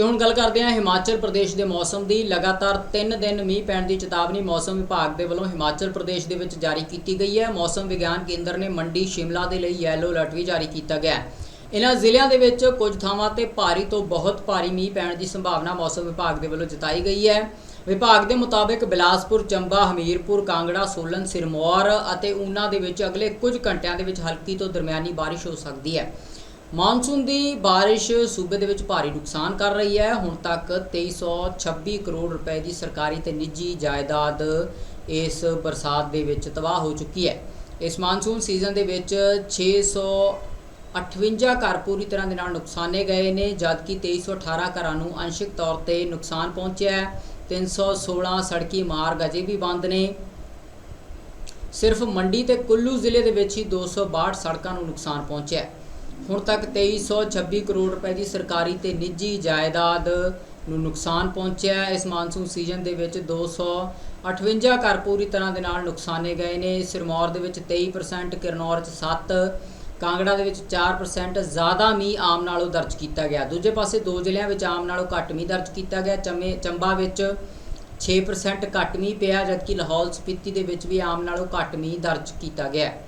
ਤੇ ਹੁਣ ਗੱਲ ਕਰਦੇ ਹਾਂ ਹਿਮਾਚਲ ਪ੍ਰਦੇਸ਼ ਦੇ ਮੌਸਮ ਦੀ। ਲਗਾਤਾਰ 3 ਦਿਨ ਮੀਂਹ ਪੈਣ ਦੀ ਚੇਤਾਵਨੀ ਮੌਸਮ ਵਿਭਾਗ ਦੇ ਵੱਲੋਂ ਹਿਮਾਚਲ ਪ੍ਰਦੇਸ਼ ਦੇ ਵਿੱਚ ਜਾਰੀ ਕੀਤੀ ਗਈ ਹੈ। ਮੌਸਮ ਵਿਗਿਆਨ ਕੇਂਦਰ ਨੇ ਮੰਡੀ ਸ਼ਿਮਲਾ ਦੇ ਲਈ ਯੈਲੋ ਅਲਰਟ ਵੀ ਜਾਰੀ ਕੀਤਾ ਗਿਆ ਹੈ। ਇਹਨਾਂ ਜ਼ਿਲ੍ਹਿਆਂ ਦੇ ਵਿੱਚ ਕੁਝ ਥਾਵਾਂ ਤੇ ਭਾਰੀ ਤੋਂ ਬਹੁਤ ਭਾਰੀ ਮੀਂਹ ਪੈਣ ਦੀ ਸੰਭਾਵਨਾ ਮੌਸਮ ਵਿਭਾਗ ਦੇ ਵੱਲੋਂ ਜਤਾਈ ਗਈ ਹੈ। ਵਿਭਾਗ ਦੇ ਮੁਤਾਬਕ ਬਿਲਾਸਪੁਰ, ਚੰਬਾ, ਹਮੀਰਪੁਰ, ਕਾਂਗੜਾ, ਸੋਲਨ, ਸਿਰਮੌਰ ਅਤੇ ਊਨਾ ਦੇ ਵਿੱਚ ਅਗਲੇ ਕੁਝ ਘੰਟਿਆਂ ਦੇ ਵਿੱਚ ਹਲਕੀ ਤੋਂ ਦਰਮਿਆਨੀ ਬਾਰਿਸ਼ ਹੋ ਸਕਦੀ ਹੈ। ਮਾਨਸੂਨ ਦੀ ਬਾਰਿਸ਼ ਸੂਬੇ ਦੇ ਵਿੱਚ ਭਾਰੀ ਨੁਕਸਾਨ ਕਰ ਰਹੀ ਹੈ। ਹੁਣ ਤੱਕ 2326 ਕਰੋੜ ਰੁਪਏ ਦੀ ਸਰਕਾਰੀ ਤੇ ਨਿੱਜੀ ਜਾਇਦਾਦ ਇਸ ਬਰਸਾਤ ਦੇ ਵਿੱਚ ਤਬਾਹ ਹੋ ਚੁੱਕੀ ਹੈ। ਇਸ ਮਾਨਸੂਨ ਸੀਜ਼ਨ ਦੇ ਵਿੱਚ 658 ਘਰ ਪੂਰੀ ਤਰ੍ਹਾਂ ਦੇ ਨਾਲ ਨੁਕਸਾਨੇ ਗਏ ਨੇ, ਜਦਕਿ 2318 ਘਰਾਂ ਨੂੰ ਅੰਸ਼ਿਕ ਤੌਰ ਤੇ ਨੁਕਸਾਨ ਪਹੁੰਚਿਆ ਹੈ। 316 ਸੜਕੀ ਮਾਰਗ ਅਜੇ ਵੀ ਬੰਦ ਨੇ। ਸਿਰਫ ਮੰਡੀ ਤੇ ਕੁੱਲੂ ਜ਼ਿਲ੍ਹੇ ਦੇ ਵਿੱਚ ਹੀ 262 ਸੜਕਾਂ ਨੂੰ ਨੁਕਸਾਨ ਪਹੁੰਚਿਆ ਹੈ। ਹੁਣ ਤੱਕ 2326 ਕਰੋੜ ਰੁਪਏ ਦੀ ਸਰਕਾਰੀ ਤੇ ਨਿੱਜੀ ਜਾਇਦਾਦ ਨੂੰ ਨੁਕਸਾਨ ਪਹੁੰਚਿਆ ਇਸ ਮਾਨਸੂਨ ਸੀਜ਼ਨ ਦੇ ਵਿੱਚ 258 ਘਰ ਪੂਰੀ ਤਰ੍ਹਾਂ ਦੇ ਨਾਲ ਨੁਕਸਾਨੇ ਗਏ ਨੇ। ਸਿਰਮੌਰ ਦੇ ਵਿੱਚ 23% ਕਿਰਨੌਰ 'ਚ 7 ਕਾਂਗੜਾ ਦੇ ਵਿੱਚ 4% ਜ਼ਿਆਦਾ ਮੀਂਹ ਆਮ ਨਾਲੋਂ ਦਰਜ ਕੀਤਾ ਗਿਆ। ਦੂਜੇ ਪਾਸੇ ਦੋ ਜ਼ਿਲ੍ਹਿਆਂ ਵਿੱਚ ਆਮ ਨਾਲੋਂ ਘੱਟ ਮੀਂਹ ਦਰਜ ਕੀਤਾ ਗਿਆ। ਚੰਮੇ ਚੰਬਾ ਵਿੱਚ 6% ਘੱਟ ਮੀਂਹ ਪਿਆ, ਜਦਕਿ ਲਾਹੌਲ, ਸਪੀਤੀ ਦੇ ਵਿੱਚ ਵੀ ਆਮ ਨਾਲੋਂ ਘੱਟ ਮੀਂਹ ਦਰਜ ਕੀਤਾ ਗਿਆ।